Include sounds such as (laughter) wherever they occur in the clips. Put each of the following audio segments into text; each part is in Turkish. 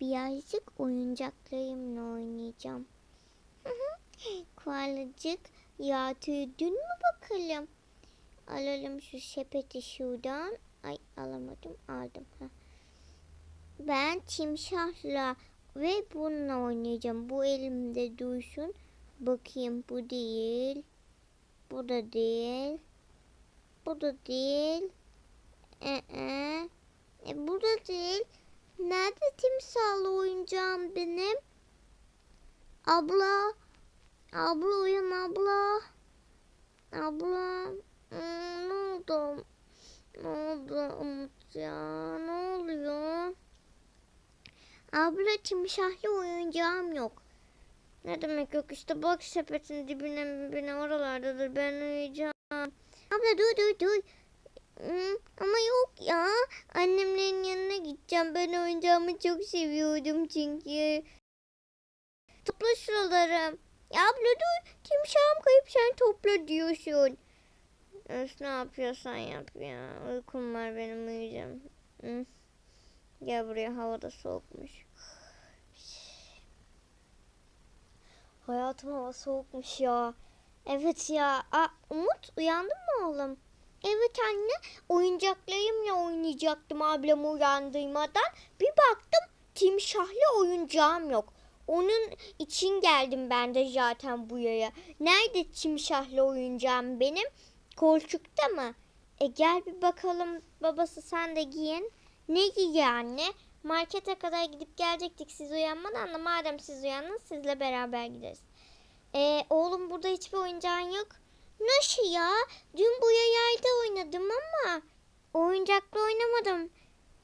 Birazcık oyuncaklarımla oynayacağım. Koalacık ya tüydün mü bakalım? Alalım şu sepeti şuradan. Ay alamadım aldım. Heh. Ben timsahla ve bununla oynayacağım. Bu elimde dursun. Bakayım bu değil. Bu da değil. Bu da değil. Ee, e, bu da değil. Nerede timsahla oyuncağım benim? Abla. Abla uyan abla. Abla. Hmm, ne oldu? Ne oldu Umut ya? Ne oluyor? Abla timsahlı oyuncağım yok. Ne demek yok işte bak sepetin dibine dibine oralardadır ben uyuyacağım. Abla dur dur dur. Ama yok ya. Annemlerin yanına gideceğim. Ben oyuncağımı çok seviyordum çünkü. Topla şuraları. Ya abla dur. Timsahım kayıp sen topla diyorsun. Öf ne yapıyorsan yap ya. Uykum var benim uyuyacağım. Hı. Gel buraya havada soğukmuş. Hayatım hava soğukmuş ya. Evet ya. Aa, Umut uyandın mı oğlum? Evet anne. Oyuncaklarımla oynayacaktım ablamı uyandırmadan. Bir baktım timsahlı oyuncağım yok. Onun için geldim ben de zaten buraya. Nerede timsahlı oyuncağım benim? Kolçukta mı? E gel bir bakalım babası sen de giyin. Ne giy anne? Markete kadar gidip gelecektik siz uyanmadan da madem siz uyandınız sizle beraber gideriz. E, oğlum burada hiçbir oyuncağın yok. Nasıl ya? Dün bu yayda oynadım ama oyuncakla oynamadım.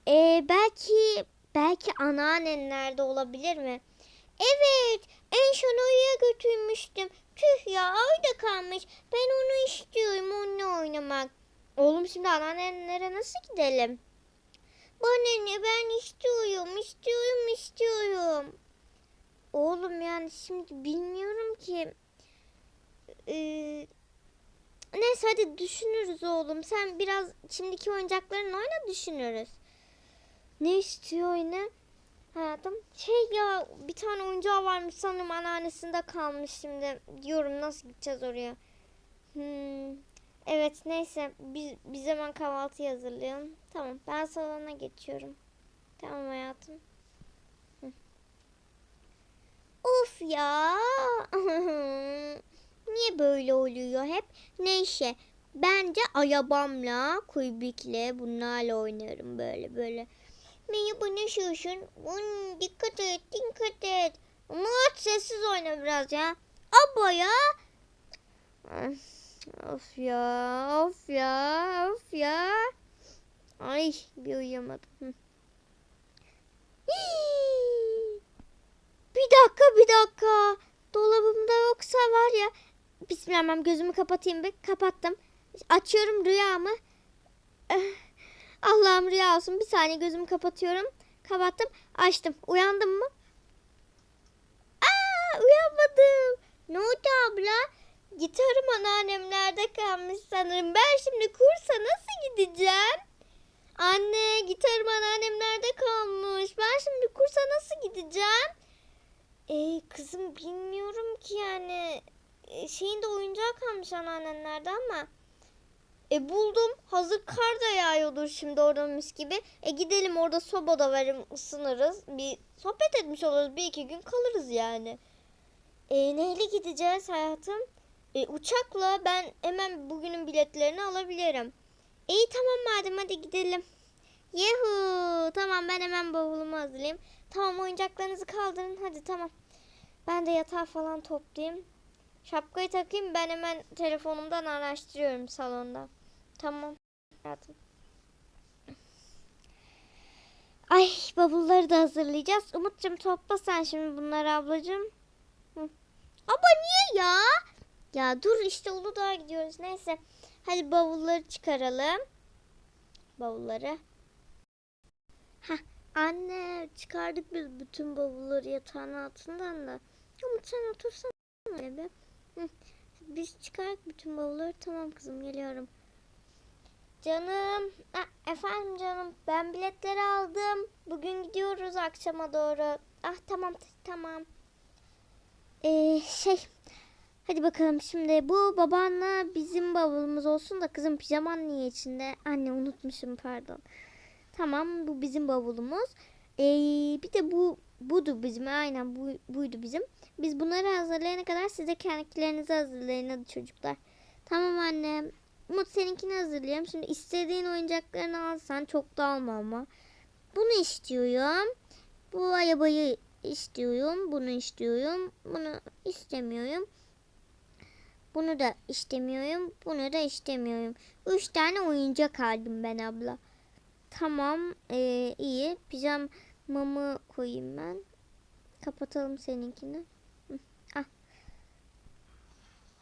E, belki belki anneannenlerde olabilir mi? Evet en son oraya götürmüştüm. Tüh ya orada kalmış. Ben onu istiyorum onunla oynamak. Oğlum şimdi anneannelere nasıl gidelim? Bana ne ben istiyorum istiyorum istiyorum. Oğlum yani şimdi bilmiyorum ki. Ee, neyse hadi düşünürüz oğlum. Sen biraz şimdiki oyuncaklarınla oyna düşünürüz. Ne istiyor yine? Hayatım şey ya bir tane oyuncağı varmış sanırım anneannesinde kalmış şimdi. Diyorum nasıl gideceğiz oraya? Hmm, Evet neyse biz, biz hemen kahvaltı hazırlayalım. Tamam ben salona geçiyorum. Tamam hayatım. Hı. Of ya. (laughs) Niye böyle oluyor hep? Neyse bence arabamla, kuybikle bunlarla oynarım böyle böyle. Merhaba nasılsın? Hmm, dikkat et dikkat et. Umut sessiz oyna biraz ya. Abba ya. Of ya, of ya, of ya. Ay bir uyuyamadım. Bir dakika, bir dakika. Dolabımda yoksa var ya. Bismillah gözümü kapatayım bir. Kapattım. Açıyorum rüyamı. Eh, Allah'ım rüya olsun. Bir saniye gözümü kapatıyorum. Kapattım. Açtım. Uyandım mı? Aa, uyanmadım. Ne oldu abla? Gitarım anneannemlerde kalmış sanırım. Ben şimdi kursa nasıl gideceğim? Anne gitarım anneannemlerde kalmış. Ben şimdi kursa nasıl gideceğim? Ee, kızım bilmiyorum ki yani. E, şeyin de oyuncağı kalmış anneannemlerde ama. E buldum. Hazır kar da yağıyordur şimdi orada mis gibi. E gidelim orada soba da verim ısınırız. Bir sohbet etmiş oluruz. Bir iki gün kalırız yani. E neyle gideceğiz hayatım? E, uçakla ben hemen bugünün biletlerini alabilirim. İyi tamam madem hadi gidelim. Yuhu tamam ben hemen bavulumu hazırlayayım. Tamam oyuncaklarınızı kaldırın hadi tamam. Ben de yatağı falan toplayayım. Şapkayı takayım ben hemen telefonumdan araştırıyorum salonda. Tamam. Hayatım. Ay bavulları da hazırlayacağız. Umut'cum topla sen şimdi bunları ablacığım. Hı. Abla niye ya? Ya dur işte Uludağ'a gidiyoruz. Neyse. Hadi bavulları çıkaralım. Bavulları. Ha anne çıkardık biz bütün bavulları yatağın altından da. Ama sen otursana eve. Biz çıkardık bütün bavulları. Tamam kızım geliyorum. Canım, ah, efendim canım. Ben biletleri aldım. Bugün gidiyoruz akşama doğru. Ah tamam tamam. Ee, şey, hadi bakalım şimdi bu babanla bizim bavulumuz olsun da kızım pijaman niye içinde? Anne unutmuşum pardon. Tamam bu bizim bavulumuz. Ee, bir de bu budu bizim aynen bu, buydu bizim. Biz bunları hazırlayana kadar siz de kendilerinizi hazırlayın hadi çocuklar. Tamam anne. Umut seninkini hazırlayayım. Şimdi istediğin oyuncaklarını alsan çok da alma ama. Bunu istiyorum. Bu arabayı istiyorum. Bunu istiyorum. Bunu istemiyorum. Bunu da istemiyorum. Bunu da istemiyorum. Üç tane oyuncak aldım ben abla. Tamam. ee, iyi. Pijamamı koyayım ben. Kapatalım seninkini. Ah.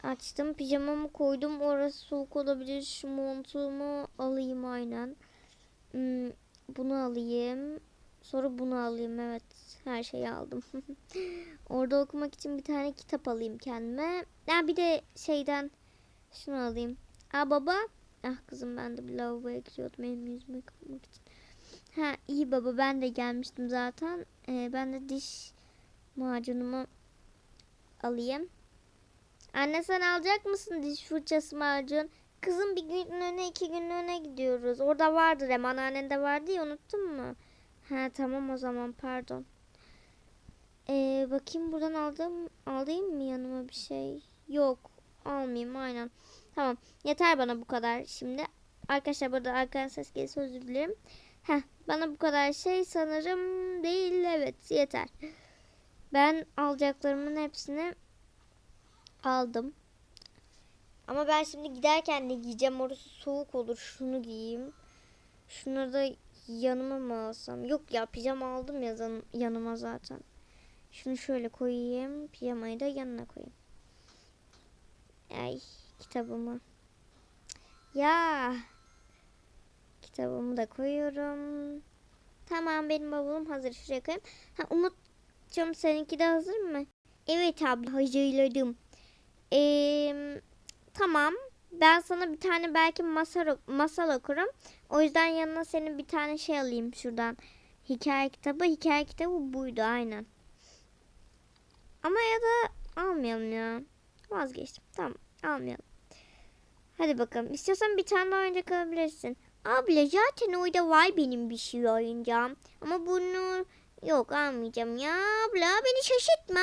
Açtım. Pijamamı koydum. Orası soğuk olabilir. Şu montumu alayım aynen. Hmm, bunu alayım. Sonra bunu alayım. Evet. Her şeyi aldım. (laughs) Orada okumak için bir tane kitap alayım kendime. Ya bir de şeyden şunu alayım. Aa baba. Ah kızım ben de bir lavaboya giriyordum elimi yüzümü yıkamak için. Ha iyi baba ben de gelmiştim zaten. Ee, ben de diş macunumu alayım. Anne sen alacak mısın diş fırçası macun? Kızım bir gün öne iki gün öne gidiyoruz. Orada vardır hem anneannende vardı ya unuttun mu? Ha tamam o zaman pardon. Ee, bakayım buradan aldım, alayım mı yanıma bir şey? Yok almayayım aynen. Tamam yeter bana bu kadar şimdi. Arkadaşlar burada arkadan ses gelirse özür dilerim. Heh, bana bu kadar şey sanırım değil evet yeter. Ben alacaklarımın hepsini aldım. Ama ben şimdi giderken ne giyeceğim? Orası soğuk olur. Şunu giyeyim. Şunları da yanıma mı alsam? Yok ya pijama aldım ya yanıma zaten. Şunu şöyle koyayım. Pijamayı da yanına koyayım. Ay kitabımı. Ya. Kitabımı da koyuyorum. Tamam benim bavulum hazır. Şuraya koyayım. Ha, Umut'cum seninki de hazır mı? Evet abla hazırladım. Ee, tamam. Ben sana bir tane belki masal, masal okurum. O yüzden yanına senin bir tane şey alayım şuradan. Hikaye kitabı. Hikaye kitabı buydu aynen. Ama ya da almayalım ya. Vazgeçtim. Tamam almayalım. Hadi bakalım. İstiyorsan bir tane daha oyuncak alabilirsin. Abla zaten orada var benim bir şey oyuncağım. Ama bunu yok almayacağım ya. Abla beni şaşırtma.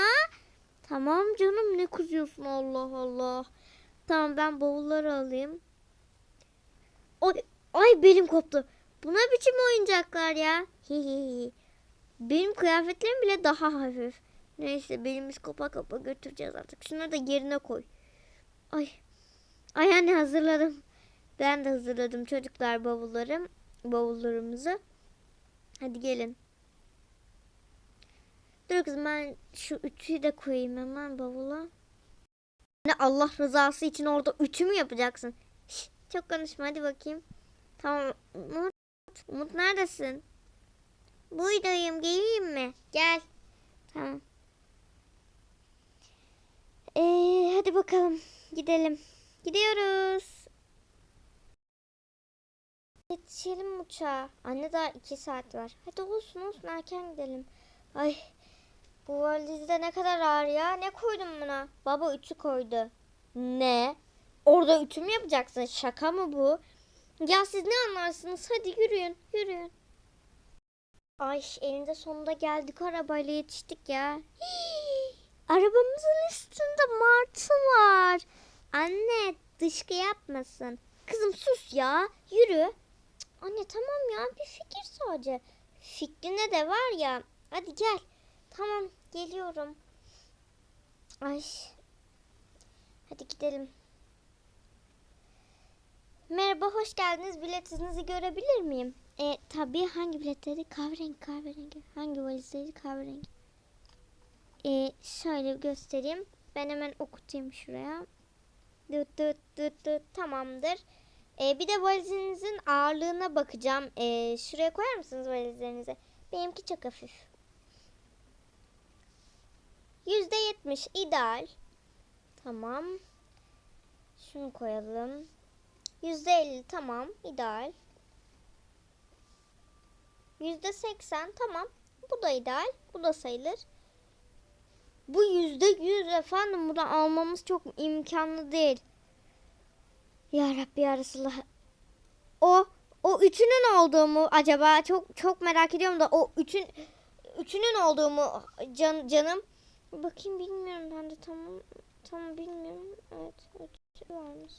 Tamam canım ne kızıyorsun Allah Allah. Tamam ben bavulları alayım. Ay, ay belim koptu. Buna biçim oyuncaklar ya. Hihihi. Benim kıyafetlerim bile daha hafif. Neyse belimiz kopa kopa götüreceğiz artık. Şunları da yerine koy. Ay. Ay anne hazırladım. Ben de hazırladım çocuklar bavullarım. Bavullarımızı. Hadi gelin. Dur kızım ben şu ütüyü de koyayım hemen bavula. Ne Allah rızası için orada ütü mü yapacaksın? Şş, çok konuşma hadi bakayım. Tamam Umut. Umut neredesin? Buydayım geleyim mi? Gel. Tamam. Ee, hadi bakalım gidelim. Gidiyoruz. Yetişelim uçağa. Anne daha iki saat var. Hadi olsun olsun erken gidelim. Ay bu valizde ne kadar ağır ya. Ne koydun buna? Baba ütü koydu. Ne? Orada ütü mü yapacaksın? Şaka mı bu? Ya siz ne anlarsınız? Hadi yürüyün, yürüyün. Ay eninde sonunda geldik arabayla yetiştik ya. Hii, arabamızın üstünde martı var. Anne dışkı yapmasın. Kızım sus ya. Yürü. Anne tamam ya bir fikir sadece. Fikrine de var ya. Hadi gel. Tamam geliyorum. Ay. Hadi gidelim. Merhaba hoş geldiniz. Biletinizi görebilir miyim? E, tabii hangi biletleri? Kahverengi kahverengi. Hangi valizleri? Kahverengi. E, şöyle göstereyim. Ben hemen okutayım şuraya. Dıt dıt dıt dıt tamamdır. E, bir de valizinizin ağırlığına bakacağım. E, şuraya koyar mısınız valizlerinizi? Benimki çok hafif. Yüzde yetmiş ideal. Tamam. Şunu koyalım. Yüzde elli tamam ideal. Yüzde seksen tamam. Bu da ideal. Bu da sayılır. Bu yüzde yüz efendim. Bunu almamız çok imkanlı değil. Ya Rabbi ya Resulallah. O o üçünün olduğu mu acaba? Çok çok merak ediyorum da o üçün üçünün olduğu mu can, canım? Bakayım bilmiyorum ben de tamam tamam bilmiyorum. Evet, üçü varmış.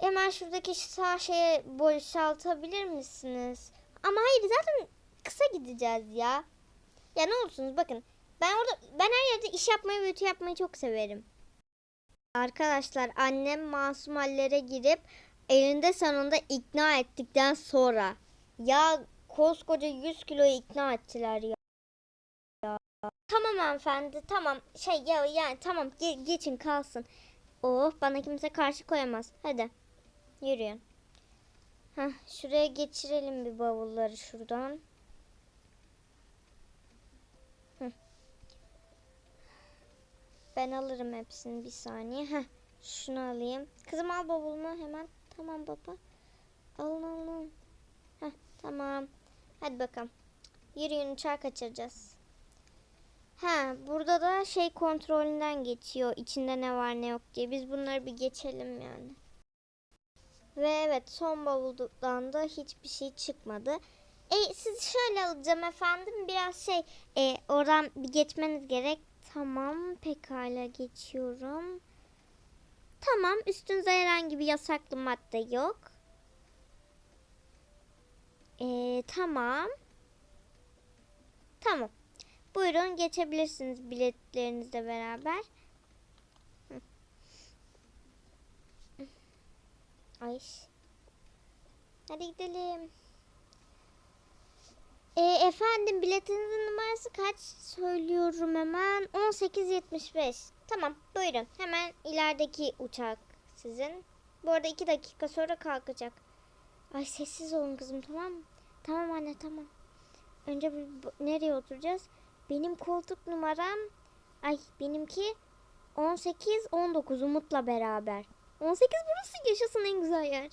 Hemen şuradaki sağ şeye boşaltabilir misiniz? Ama hayır zaten kısa gideceğiz ya. Ya ne olursunuz bakın. Ben orada ben her yerde iş yapmayı ve ütü yapmayı çok severim. Arkadaşlar annem masum hallere girip elinde sonunda ikna ettikten sonra ya koskoca 100 kiloyu ikna ettiler ya. ya. Tamam hanımefendi tamam şey ya yani tamam ge- geçin kalsın. Oh bana kimse karşı koyamaz. Hadi yürüyün. Heh, şuraya geçirelim bir bavulları şuradan. Ben alırım hepsini bir saniye. Heh, şunu alayım. Kızım al bavulumu hemen. Tamam baba. Alın alın. Heh, tamam. Hadi bakalım. Yürüyün uçağı kaçıracağız. Ha, burada da şey kontrolünden geçiyor. İçinde ne var ne yok diye. Biz bunları bir geçelim yani. Ve evet son bavuldan da hiçbir şey çıkmadı. E, siz şöyle alacağım efendim. Biraz şey e, oradan bir geçmeniz gerek. Tamam pekala geçiyorum. Tamam üstünüzde herhangi bir yasaklı madde yok. E, tamam. Tamam. Buyurun geçebilirsiniz biletlerinizle beraber. Ay. Hadi gidelim. E, efendim biletinizin numarası kaç? Söylüyorum hemen. 1875. Tamam buyurun. Hemen ilerideki uçak sizin. Bu arada iki dakika sonra kalkacak. Ay sessiz olun kızım tamam mı? Tamam anne tamam. Önce nereye oturacağız? Benim koltuk numaram ay benimki 18 19 Umut'la beraber. 18 burası yaşasın en güzel yer.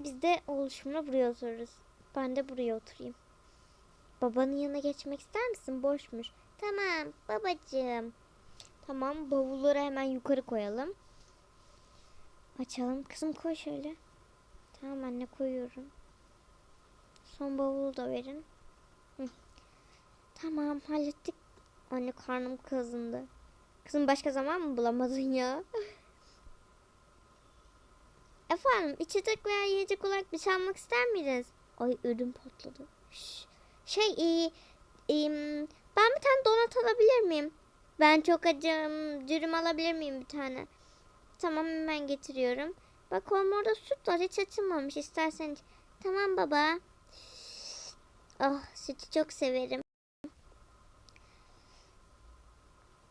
Biz de oluşumla buraya otururuz. Ben de buraya oturayım. Babanın yanına geçmek ister misin? Boşmuş. Tamam babacığım. Tamam bavulları hemen yukarı koyalım. Açalım. Kızım koy şöyle. Tamam anne koyuyorum. Son bavulu da verin. Tamam hallettik. Anne karnım kazındı. Kızım başka zaman mı bulamadın ya? (laughs) Efendim içecek veya yiyecek olarak bir şey almak ister miydiniz? Ay ödüm patladı. Şş. Şey e, e, ben bir tane donat alabilir miyim? Ben çok acım. Dürüm alabilir miyim bir tane? Tamam hemen getiriyorum. Bak oğlum orada süt var hiç açılmamış istersen. Tamam baba. Ah sütü çok severim.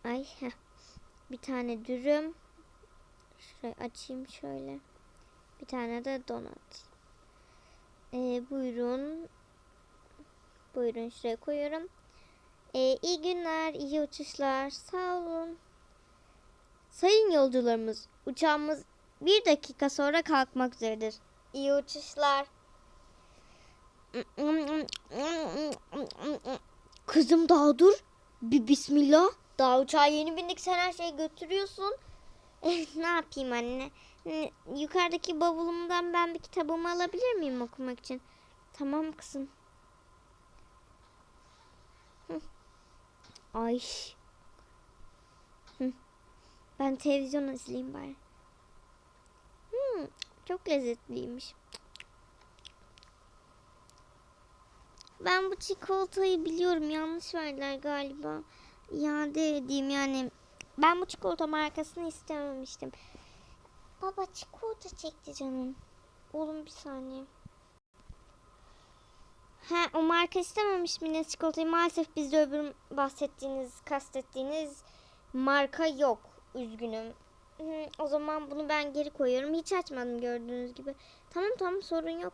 Ay. Bir tane dürüm. Şurayı açayım şöyle. Bir tane de donat. Ee, buyurun. Buyurun şuraya koyuyorum. Ee, iyi günler, iyi uçuşlar. Sağ olun. Sayın yolcularımız, uçağımız bir dakika sonra kalkmak üzeredir. İyi uçuşlar. Kızım daha dur. Bir bismillah. Daha uçağa yeni bindik sen her şeyi götürüyorsun. (laughs) ne yapayım anne? Ne- Yukarıdaki bavulumdan ben bir kitabımı alabilir miyim okumak için? Tamam kızım. Ay. Ben televizyon izleyeyim bari. Hmm, çok lezzetliymiş. Ben bu çikolatayı biliyorum. Yanlış verdiler galiba. İade edeyim yani. Ben bu çikolata markasını istememiştim. Baba çikolata çekti canım. Oğlum bir saniye. Ha o marka istememiş mi ne çikolatayı? Maalesef bizde öbür bahsettiğiniz, kastettiğiniz marka yok. Üzgünüm. Hı, o zaman bunu ben geri koyuyorum. Hiç açmadım gördüğünüz gibi. Tamam tamam sorun yok.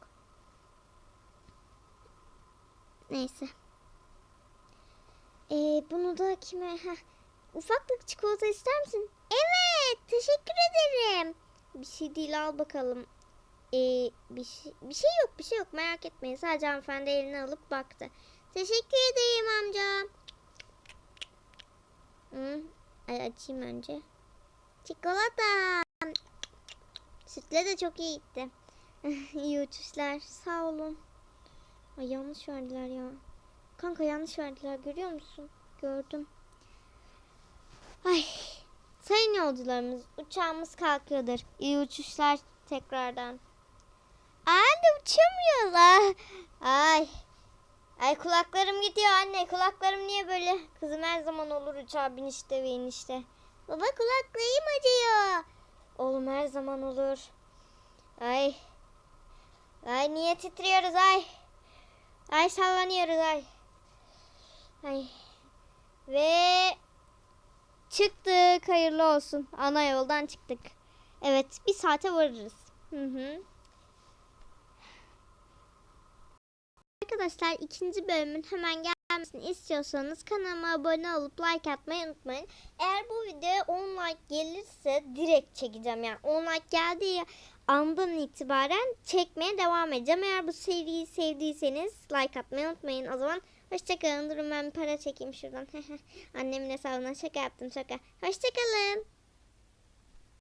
Neyse. Ee, bunu da kime? Heh. Ufaklık çikolata ister misin? Evet. Teşekkür ederim. Bir şey değil al bakalım. Ee, bir, şey, bir şey yok bir şey yok merak etmeyin. Sadece hanımefendi elini alıp baktı. Teşekkür ederim amca. Ay açayım önce. Çikolata. Sütle de çok iyi gitti. (laughs) iyi uçuşlar. Sağ olun. Ay yanlış verdiler ya. Kanka yanlış verdiler görüyor musun? Gördüm. Ay. Sayın yolcularımız uçağımız kalkıyordur. İyi uçuşlar tekrardan. Ah. Ay. Ay kulaklarım gidiyor anne. Kulaklarım niye böyle? Kızım her zaman olur uçağa binişte ve inişte. Baba kulaklarım acıyor. Oğlum her zaman olur. Ay. Ay niye titriyoruz ay. Ay sallanıyoruz ay. Ay. Ve çıktık. Hayırlı olsun. Ana yoldan çıktık. Evet bir saate varırız. Hı hı. Arkadaşlar ikinci bölümün hemen gelmesini istiyorsanız kanalıma abone olup like atmayı unutmayın. Eğer bu videoya 10 like gelirse direkt çekeceğim. Yani 10 like geldiği andan itibaren çekmeye devam edeceğim. Eğer bu seriyi sevdiyseniz like atmayı unutmayın. O zaman hoşçakalın. Durun ben para çekeyim şuradan. (laughs) Annemin hesabından şaka yaptım şaka. Hoşçakalın.